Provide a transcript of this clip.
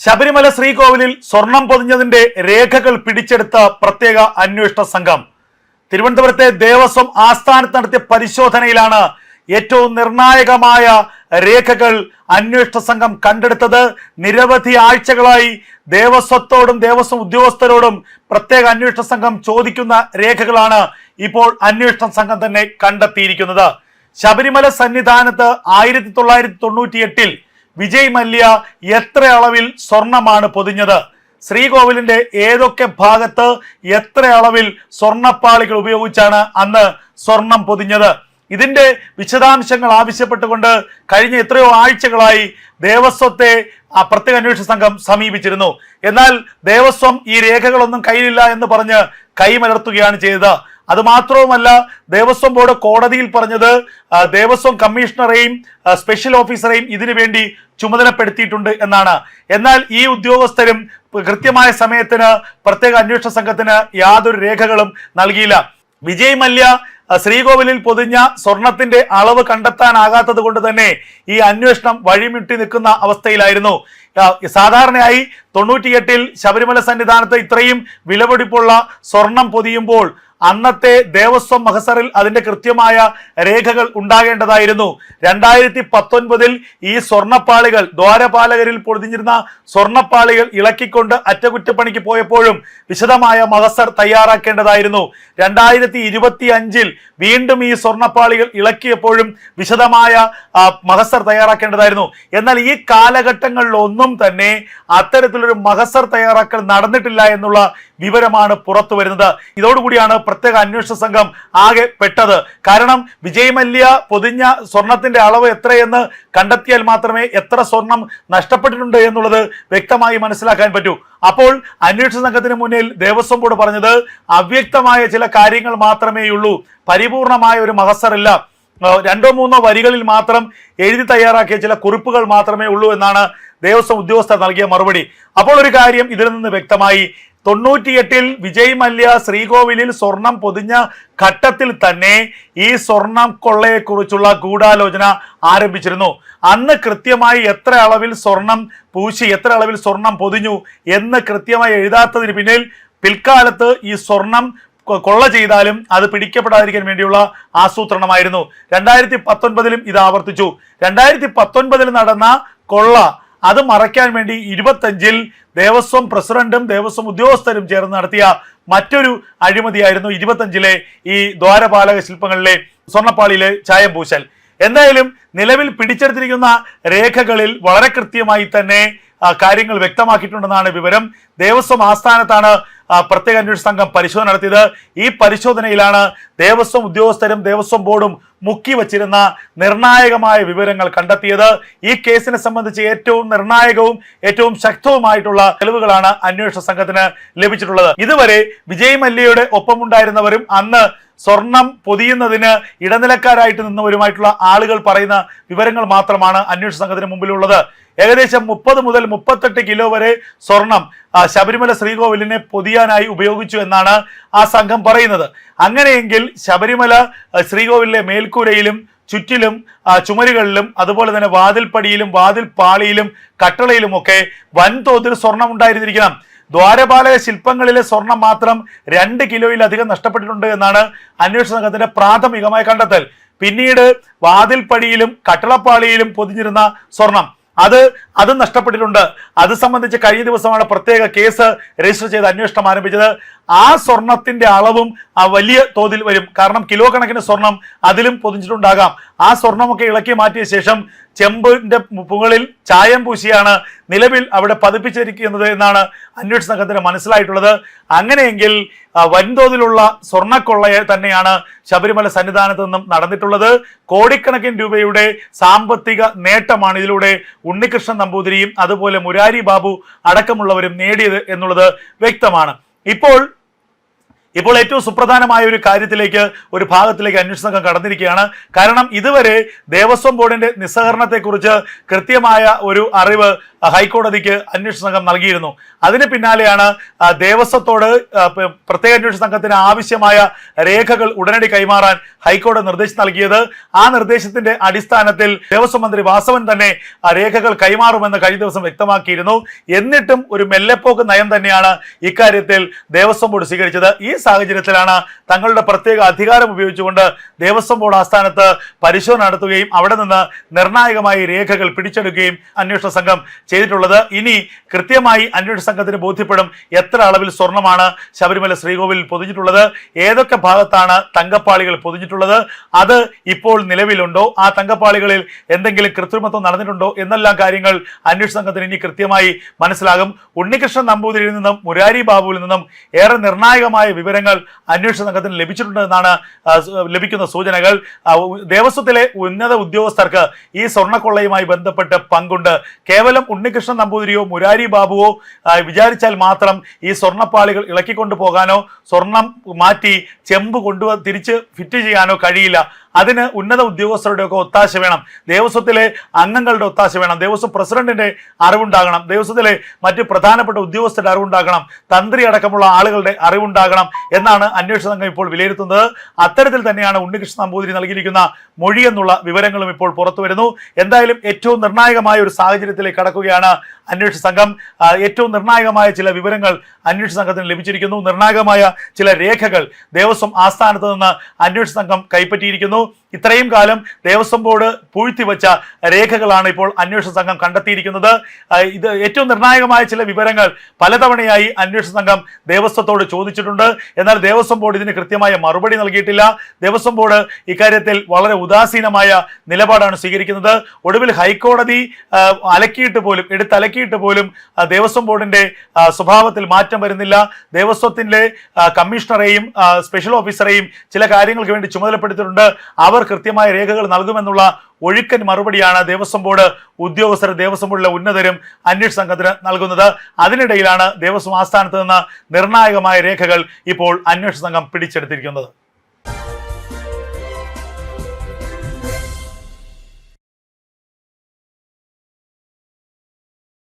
ശബരിമല ശ്രീകോവിലിൽ സ്വർണം പൊതിഞ്ഞതിന്റെ രേഖകൾ പിടിച്ചെടുത്ത പ്രത്യേക അന്വേഷണ സംഘം. തിരുവനന്തപുരത്തെ ദേവസ്വം ആസ്ഥാനത്ത് നടത്തിയ പരിശോധനയിലാണ് ഏറ്റവും നിർണായകമായ രേഖകൾ അന്വേഷണ സംഘം കണ്ടെടുത്തത്. നിരവധി ആഴ്ചകളായി ദേവസ്വത്തോടും ദേവസ്വം ഉദ്യോഗസ്ഥരോടും പ്രത്യേക അന്വേഷണ സംഘം ചോദിക്കുന്ന രേഖകളാണ് ഇപ്പോൾ അന്വേഷണ സംഘം തന്നെ കണ്ടെത്തിയിരിക്കുന്നത്. ശബരിമല സന്നിധാനത്ത് ആയിരത്തി തൊള്ളായിരത്തി തൊണ്ണൂറ്റി എട്ടിൽ വിജയ് മല്യ എത്ര അളവിൽ സ്വർണമാണ് പൊതിഞ്ഞത്? ശ്രീകോവിലിന്റെ ഏതൊക്കെ ഭാഗത്ത് എത്ര അളവിൽ സ്വർണപ്പാളികൾ ഉപയോഗിച്ചാണ് അന്ന് സ്വർണം പൊതിഞ്ഞത്? ഇതിന്റെ വിശദാംശങ്ങൾ ആവശ്യപ്പെട്ടുകൊണ്ട് കഴിഞ്ഞ എത്രയോ ആഴ്ചകളായി ദേവസ്വത്തെ പ്രത്യേക അന്വേഷണ സംഘം സമീപിച്ചിരുന്നു. എന്നാൽ ദേവസ്വം ഈ രേഖകളൊന്നും കയ്യിലില്ല എന്ന് പറഞ്ഞ് കൈമലർത്തുകയാണ് ചെയ്തത്. അത് മാത്രവുമല്ല ദേവസ്വം ബോർഡ് കോടതിയിൽ പറഞ്ഞത് ദേവസ്വം കമ്മീഷണറെയും സ്പെഷ്യൽ ഓഫീസറെയും ഇതിനു വേണ്ടി ചുമതലപ്പെടുത്തിയിട്ടുണ്ട് എന്നാണ്. എന്നാൽ ഈ ഉദ്യോഗസ്ഥരും കൃത്യമായ സമയത്തിന് പ്രത്യേക അന്വേഷണ സംഘത്തിന് യാതൊരു രേഖകളും നൽകിയില്ല. വിജയ് മല്യ ശ്രീകോവിലിൽ പൊതിഞ്ഞ സ്വർണത്തിന്റെ അളവ് കണ്ടെത്താനാകാത്തത് കൊണ്ട് തന്നെ ഈ അന്വേഷണം വഴിമുട്ടി നിൽക്കുന്ന അവസ്ഥയിലായിരുന്നു. സാധാരണയായി തൊണ്ണൂറ്റിയെട്ടിൽ ശബരിമല സന്നിധാനത്ത് ഇത്രയും വിലപിടിപ്പുള്ള സ്വർണം പൊതിയുമ്പോൾ അന്നത്തെ ദേവസ്വം മഹസറിൽ അതിന്റെ കൃത്യമായ രേഖകൾ ഉണ്ടാകേണ്ടതായിരുന്നു. രണ്ടായിരത്തി പത്തൊൻപതിൽ ഈ സ്വർണപ്പാളികൾ ദ്വാരപാലകരിൽ പൊതിഞ്ഞിരുന്ന സ്വർണപ്പാളികൾ ഇളക്കിക്കൊണ്ട് അറ്റകുറ്റപ്പണിക്ക് പോയപ്പോഴും വിശദമായ മഹസർ തയ്യാറാക്കേണ്ടതായിരുന്നു. രണ്ടായിരത്തി ഇരുപത്തി അഞ്ചിൽ വീണ്ടും ഈ സ്വർണപ്പാളികൾ ഇളക്കിയപ്പോഴും വിശദമായ മഹസർ തയ്യാറാക്കേണ്ടതായിരുന്നു. എന്നാൽ ഈ കാലഘട്ടങ്ങളിലൊന്നും തന്നെ അത്തരത്തിലൊരു മഹസർ തയ്യാറാക്കൽ നടന്നിട്ടില്ല എന്നുള്ള വിവരമാണ് പുറത്തു വരുന്നത് ഇതോടുകൂടിയാണ് പ്രത്യേക അന്വേഷണ സംഘം ആകെ പെട്ടത്. കാരണം വിജയ് മല്യ പൊതിഞ്ഞ സ്വർണത്തിന്റെ അളവ് എത്രയെന്ന് കണ്ടെത്തിയാൽ മാത്രമേ എത്ര സ്വർണം നഷ്ടപ്പെട്ടിട്ടുണ്ട് എന്നുള്ളത് വ്യക്തമായി മനസ്സിലാക്കാൻ പറ്റൂ. അപ്പോൾ അന്വേഷണ സംഘത്തിന് മുന്നിൽ ദേവസ്വം ബോർഡ് പറഞ്ഞത് അവ്യക്തമായ ചില കാര്യങ്ങൾ മാത്രമേ ഉള്ളൂ പരിപൂർണമായ ഒരു മഹസറില്ല. രണ്ടോ മൂന്നോ വരികളിൽ മാത്രം എഴുതി തയ്യാറാക്കിയ ചില കുറിപ്പുകൾ മാത്രമേ ഉള്ളൂ എന്നാണ് ദേവസ്വം ഉദ്യോഗസ്ഥർ നൽകിയ മറുപടി. അപ്പോൾ ഒരു കാര്യം ഇതിൽ നിന്ന് വ്യക്തമായി. തൊണ്ണൂറ്റിയെട്ടിൽ വിജയ് മല്യ ശ്രീകോവിലിൽ സ്വർണം പൊതിഞ്ഞ ഘട്ടത്തിൽ തന്നെ ഈ സ്വർണം കൊള്ളയെക്കുറിച്ചുള്ള ഗൂഢാലോചന ആരംഭിച്ചിരുന്നു. അന്ന് കൃത്യമായി എത്ര അളവിൽ സ്വർണം പൂശി എത്ര അളവിൽ സ്വർണം പൊതിഞ്ഞു എന്ന് കൃത്യമായി എഴുതാത്തതിന് പിന്നിൽ പിൽക്കാലത്ത് ഈ സ്വർണം കൊള്ള ചെയ്താലും അത് പിടിക്കപ്പെടാതിരിക്കാൻ വേണ്ടിയുള്ള ആസൂത്രണമായിരുന്നു. രണ്ടായിരത്തി പത്തൊൻപതിലും ഇത് ആവർത്തിച്ചു. രണ്ടായിരത്തി പത്തൊൻപതിൽ നടന്ന കൊള്ള അത് മറയ്ക്കാൻ വേണ്ടി ഇരുപത്തഞ്ചിൽ ദേവസ്വം പ്രസിഡന്റും ദേവസ്വം ഉദ്യോഗസ്ഥരും ചേർന്ന് നടത്തിയ മറ്റൊരു അഴിമതിയായിരുന്നു ഇരുപത്തഞ്ചിലെ ഈ ദ്വാരപാലക ശില്പങ്ങളിലെ സ്വർണപ്പാളിയിലെ ചായം പൂശൽ എന്തായാലും നിലവിൽ പിടിച്ചെടുത്തിരിക്കുന്ന രേഖകളിൽ വളരെ കൃത്യമായി തന്നെ കാര്യങ്ങൾ വ്യക്തമാക്കിയിട്ടുണ്ടെന്നാണ് വിവരം. ദേവസ്വം ആസ്ഥാനത്താണ് പ്രത്യേക അന്വേഷണ സംഘം പരിശോധന നടത്തിയത്. ഈ പരിശോധനയിലാണ് ദേവസ്വം ഉദ്യോഗസ്ഥരും ദേവസ്വം ബോർഡും മുക്കി വച്ചിരുന്ന നിർണായകമായ വിവരങ്ങൾ കണ്ടെത്തിയത്. ഈ കേസിനെ സംബന്ധിച്ച് ഏറ്റവും നിർണായകവും ഏറ്റവും ശക്തവുമായിട്ടുള്ള തെളിവുകളാണ് അന്വേഷണ സംഘത്തിന് ലഭിച്ചിട്ടുള്ളത്. ഇതുവരെ വിജയ് മല്യയുടെ ഒപ്പമുണ്ടായിരുന്നവരും അന്ന് സ്വർണം പൊതിയുന്നതിന് ഇടനിലക്കാരായിട്ട് നിന്നവരുമായിട്ടുള്ള ആളുകൾ പറയുന്ന വിവരങ്ങൾ മാത്രമാണ് അന്വേഷണ സംഘത്തിന് മുമ്പിലുള്ളത്. ഏകദേശം മുപ്പത് മുതൽ മുപ്പത്തെട്ട് കിലോ വരെ സ്വർണം ശബരിമല ശ്രീകോവിലിനെ പൊതിയാനായി ഉപയോഗിച്ചു എന്നാണ് ആ സംഘം പറയുന്നത്. അങ്ങനെയെങ്കിൽ ശബരിമല ശ്രീകോവിലിലെ മേൽക്കൂരയിലും ചുറ്റിലും ചുമരുകളിലും അതുപോലെ തന്നെ വാതിൽപ്പടിയിലും വാതിൽ പാളിയിലും കട്ടളയിലുമൊക്കെ വൻതോതിൽ സ്വർണം ഉണ്ടായിരുന്നിരിക്കണം. ദ്വാരപാലക ശില്പങ്ങളിലെ സ്വർണം മാത്രം രണ്ട് കിലോയിലധികം നഷ്ടപ്പെട്ടിട്ടുണ്ട് എന്നാണ് അന്വേഷണ സംഘത്തിന്റെ പ്രാഥമികമായ കണ്ടെത്തൽ. പിന്നീട് വാതിൽപ്പടിയിലും കട്ടളപ്പാളിയിലും പൊതിഞ്ഞിരുന്ന സ്വർണം. അത് അത് നഷ്ടപ്പെട്ടിട്ടുണ്ട്. അത് സംബന്ധിച്ച് കഴിഞ്ഞ ദിവസമാണ് പ്രത്യേക കേസ് രജിസ്റ്റർ ചെയ്ത് അന്വേഷണം ആരംഭിച്ചത്. ആ സ്വർണത്തിന്റെ അളവും ആ വലിയ തോതിൽ വരും. കാരണം കിലോ കണക്കിന് സ്വർണം അതിലും പൊതിഞ്ഞിട്ടുണ്ടാകാം. ആ സ്വർണമൊക്കെ ഇളക്കി മാറ്റിയ ശേഷം ചെമ്പിന്റെ മുകളിൽ ചായം പൂശിയാണ് നിലവിൽ അവിടെ പതിപ്പിച്ചിരിക്കുന്നത് എന്നാണ് അന്വേഷണ സംഘത്തിന് മനസ്സിലായിട്ടുള്ളത്. അങ്ങനെയെങ്കിൽ വൻതോതിലുള്ള സ്വർണക്കൊള്ളയെ തന്നെയാണ് ശബരിമല സന്നിധാനത്ത് നിന്നും നടന്നിട്ടുള്ളത്. കോടിക്കണക്കിന് രൂപയുടെ സാമ്പത്തിക നേട്ടമാണ് ഇതിലൂടെ ഉണ്ണികൃഷ്ണൻ നമ്പൂതിരിയും അതുപോലെ മുരാരി ബാബു അടക്കമുള്ളവരും നേടിയത് എന്നുള്ളത് വ്യക്തമാണ്. ഇപ്പോൾ ഇപ്പോൾ ഏറ്റവും സുപ്രധാനമായ ഒരു കാര്യത്തിലേക്ക് ഒരു ഭാഗത്തിലേക്ക് അന്വേഷണ സംഘം കടന്നിരിക്കുകയാണ്. കാരണം ഇതുവരെ ദേവസ്വം ബോർഡിന്റെ നിസ്സഹകരണത്തെക്കുറിച്ച് കൃത്യമായ ഒരു അറിവ് ഹൈക്കോടതിക്ക് അന്വേഷണ സംഘം നൽകിയിരുന്നു. അതിന് പിന്നാലെയാണ് ദേവസ്വത്തോട് പ്രത്യേക അന്വേഷണ സംഘത്തിന് ആവശ്യമായ രേഖകൾ ഉടനടി കൈമാറാൻ ഹൈക്കോടതി നിർദ്ദേശം നൽകിയത്. ആ നിർദ്ദേശത്തിന്റെ അടിസ്ഥാനത്തിൽ ദേവസ്വം മന്ത്രി വാസവൻ തന്നെ രേഖകൾ കൈമാറുമെന്ന് കഴിഞ്ഞ ദിവസം വ്യക്തമാക്കിയിരുന്നു. എന്നിട്ടും ഒരു മെല്ലെപ്പോക്ക് നയം തന്നെയാണ് ഇക്കാര്യത്തിൽ ദേവസ്വം ബോർഡ് സ്വീകരിച്ചത്. ഈ സാഹചര്യത്തിലാണ് തങ്ങളുടെ പ്രത്യേക അധികാരം ഉപയോഗിച്ചുകൊണ്ട് ദേവസ്വം ബോർഡ് ആസ്ഥാനത്ത് പരിശോധന നടത്തുകയും അവിടെ നിന്ന് നിർണായകമായി രേഖകൾ പിടിച്ചെടുക്കുകയും അന്വേഷണ സംഘം ചെയ്തിട്ടുള്ളത്. ഇനി കൃത്യമായി അന്വേഷണ സംഘത്തിന് ബോധ്യപ്പെടും എത്ര അളവിൽ സ്വർണമാണ് ശബരിമല ശ്രീകോവിലിൽ പൊതിഞ്ഞിട്ടുള്ളത് ഏതൊക്കെ ഭാഗത്താണ് തങ്കപ്പാളികൾ പൊതിഞ്ഞിട്ടുള്ളത് അത് ഇപ്പോൾ നിലവിലുണ്ടോ ആ തങ്കപ്പാളികളിൽ എന്തെങ്കിലും കൃത്രിമത്വം നടന്നിട്ടുണ്ടോ എന്നെല്ലാം കാര്യങ്ങൾ അന്വേഷണ സംഘത്തിന് ഇനി കൃത്യമായി മനസ്സിലാകും. ഉണ്ണികൃഷ്ണൻ നമ്പൂതിരിയിൽ നിന്നും മുരാരി ബാബുവിൽ നിന്നും ഏറെ നിർണായകമായ വിവരങ്ങൾ അന്വേഷണ സംഘത്തിന് ലഭിച്ചിട്ടുണ്ടെന്നാണ് ലഭിക്കുന്ന സൂചനകൾ. ദേവസ്വത്തിലെ ഉന്നത ഉദ്യോഗസ്ഥർക്ക് ഈ സ്വർണക്കൊള്ളയുമായി ബന്ധപ്പെട്ട് പങ്കുണ്ട്. കേവലം ഉണ്ണികൃഷ്ണൻ നമ്പൂതിരിയോ മുരാരി ബാബുവോ വിചാരിച്ചാൽ മാത്രം ഈ സ്വർണപ്പാളികൾ ഇളക്കിക്കൊണ്ടു പോകാനോ സ്വർണം മാറ്റി ചെമ്പ് കൊണ്ടുവ തിരിച്ച് ഫിറ്റ് ചെയ്യാനോ കഴിയില്ല. അതിന് ഉന്നത ഉദ്യോഗസ്ഥരുടെയൊക്കെ ഒത്താശ വേണം. ദേവസ്വത്തിലെ അംഗങ്ങളുടെ ഒത്താശ വേണം. ദേവസ്വം പ്രസിഡന്റിന്റെ അറിവുണ്ടാകണം. ദേവസ്വത്തിലെ മറ്റ് പ്രധാനപ്പെട്ട ഉദ്യോഗസ്ഥരുടെ അറിവുണ്ടാകണം. തന്ത്രി അടക്കമുള്ള ആളുകളുടെ അറിവുണ്ടാകണം എന്നാണ് അന്വേഷണ സംഘം ഇപ്പോൾ വിലയിരുത്തുന്നത്. അത്തരത്തിൽ തന്നെയാണ് ഉണ്ണികൃഷ്ണ നമ്പൂതിരി നൽകിയിരിക്കുന്ന മൊഴി എന്നുള്ള വിവരങ്ങളും ഇപ്പോൾ പുറത്തു വരുന്നു. എന്തായാലും ഏറ്റവും നിർണായകമായ ഒരു സാഹചര്യത്തിലേക്ക് കടക്കുകയാണ് അന്വേഷണ സംഘം. ഏറ്റവും നിർണായകമായ ചില വിവരങ്ങൾ അന്വേഷണ സംഘത്തിന് ലഭിച്ചിരിക്കുന്നു. നിർണായകമായ ചില രേഖകൾ ദേവസ്വം ആസ്ഥാനത്ത് നിന്ന് അന്വേഷണ സംഘം കൈപ്പറ്റിയിരിക്കുന്നു. know ഇത്രയും കാലം ദേവസ്വം ബോർഡ് പൂഴ്ത്തിവെച്ച രേഖകളാണ് ഇപ്പോൾ അന്വേഷണ സംഘം കണ്ടെത്തിയിരിക്കുന്നത്. ഇത് ഏറ്റവും നിർണായകമായ ചില വിവരങ്ങൾ പലതവണയായി അന്വേഷണ സംഘം ദേവസ്വത്തോട് ചോദിച്ചിട്ടുണ്ട്. എന്നാൽ ദേവസ്വം ബോർഡ് ഇതിന് കൃത്യമായ മറുപടി നൽകിയിട്ടില്ല. ദേവസ്വം ബോർഡ് ഇക്കാര്യത്തിൽ വളരെ ഉദാസീനമായ നിലപാടാണ് സ്വീകരിക്കുന്നത്. ഒടുവിൽ ഹൈക്കോടതി അലക്കിയിട്ട് പോലും എടുത്തലക്കിയിട്ട് പോലും ദേവസ്വം ബോർഡിന്റെ സ്വഭാവത്തിൽ മാറ്റം വരുന്നില്ല. ദേവസ്വത്തിന്റെ കമ്മീഷണറെയും സ്പെഷ്യൽ ഓഫീസറെയും ചില കാര്യങ്ങൾക്ക് വേണ്ടി ചുമതലപ്പെടുത്തിയിട്ടുണ്ട്. അവർ കൃത്യമായ രേഖകൾ നൽകുമെന്നുള്ള ഒഴുക്കൻ മറുപടിയാണ് ദേവസ്വം ബോർഡ് ഉദ്യോഗസ്ഥർ ദേവസ്വം ബോർഡിലെ ഉന്നതരും അന്വേഷണ സംഘത്തിന് നൽകുന്നത്. അതിനിടയിലാണ് ദേവസ്വം ആസ്ഥാനത്ത് നിന്ന് നിർണായകമായ രേഖകൾ ഇപ്പോൾ അന്വേഷണ സംഘം പിടിച്ചെടുത്തിരിക്കുന്നത്.